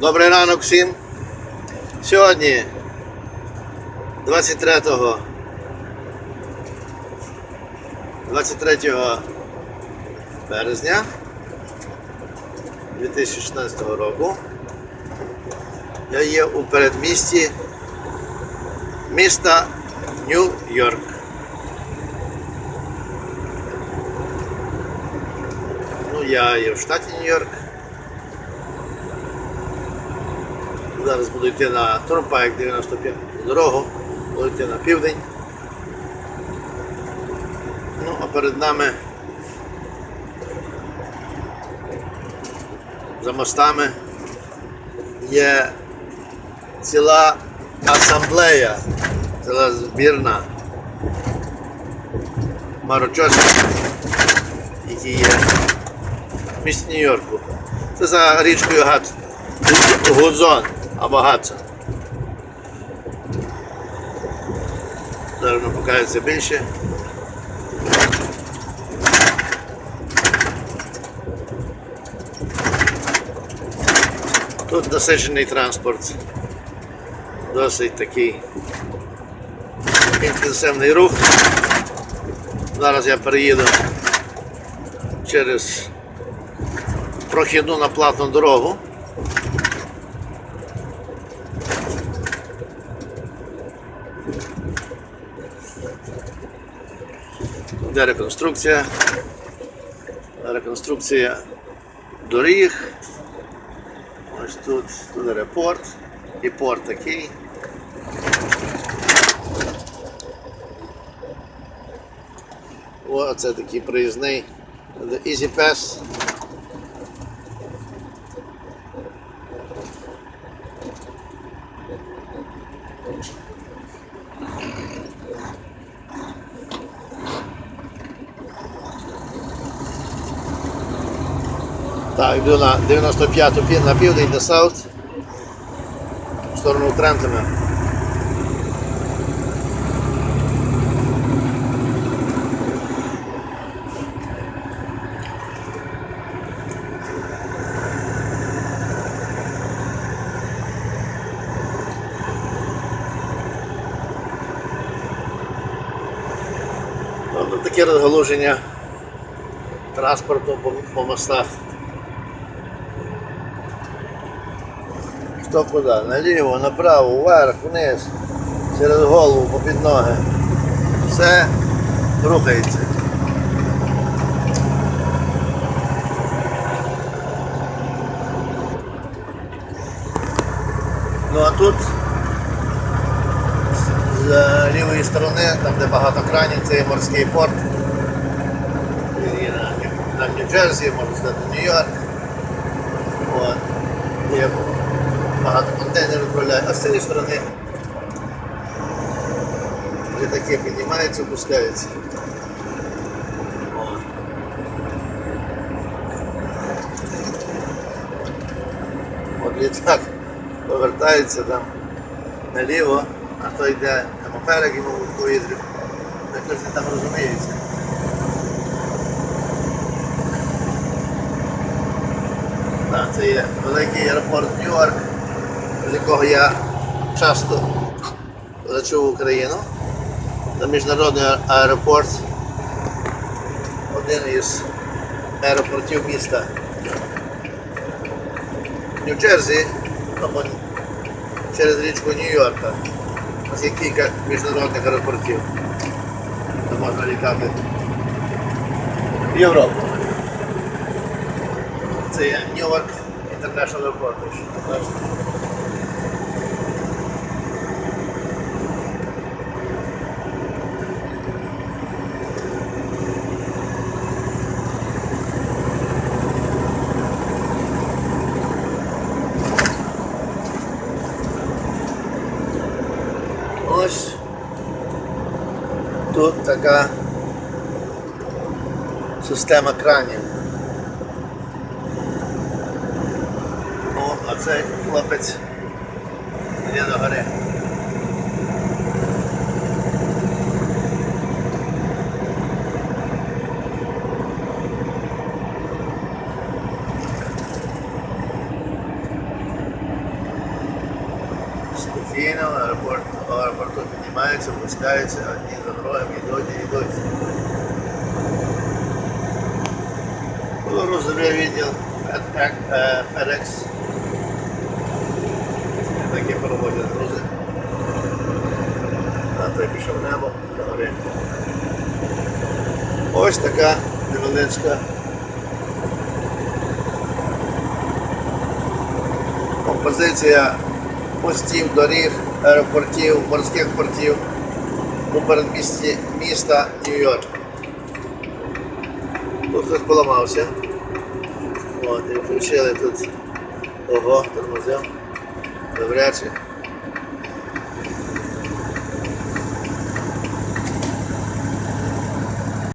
Добрий ранок всім. Сьогодні 23 23 березня 2016 року. Я є у передмісті міста Нью-Йорк. Ну, я є в штаті Нью-Йорк. Зараз буду йти на Турпайк 95 дорогу, буду йти на південь. Ну, а перед нами за мостами є ціла асамблея, ціла збірна марочосів, які є в місті Нью-Йорку. Це за річкою. Гудзон або Гадсон. Зараз воно покажеться більше. Тут насичений транспорт. Досить такий інтенсивний рух. Зараз я переїду через прохідну на платну дорогу. Де реконструкція. Реконструкція доріг. Ось тут, тут аеропорт і порт такий. Оце такий проїзний The Так, йду на 95-ту пі- на південь на Саут в сторону Трентона. Тобто таке розгалуження транспорту по, по мостах. Хто куди? Наліво, направо, вверх, вниз, через голову, попід ноги. Все рухається. Ну а тут з, лівої сторони, там де багато кранів, це є морський порт. На Нью-Джерсі, можна сказати, Нью-Йорк. От. Багато контейнерів відправляють, а з цієї сторони літаки піднімаються, опускаються. От літак повертається там наліво, а то йде на поперек йому в повітрі. Так хтось не там розуміється. Так, це є великий аеропорт Нью-Йорк, з якого я часто лечу в Україну. Це міжнародний аеропорт, один із аеропортів міста Нью-Джерсі, або через річку Нью-Йорка. У нас є кілька міжнародних аеропортів, де можна літати в Європу. Це Нью-Йорк International Airport. Тут така система кранів. О, а цей хлопець йде до гори. спокійно, аеропорт, аеропорту піднімається, опускається, одні за другим йдуть і йдуть. Грузовий відділ FedEx. е. Такі проводять грузи. А той пішов в небо, догори. Ось така невеличка композиція постів, доріг, аеропортів, морських портів у передмісті міста Нью-Йорк. Тут хтось поламався. От, і включили тут ого, тормозив. Добряче.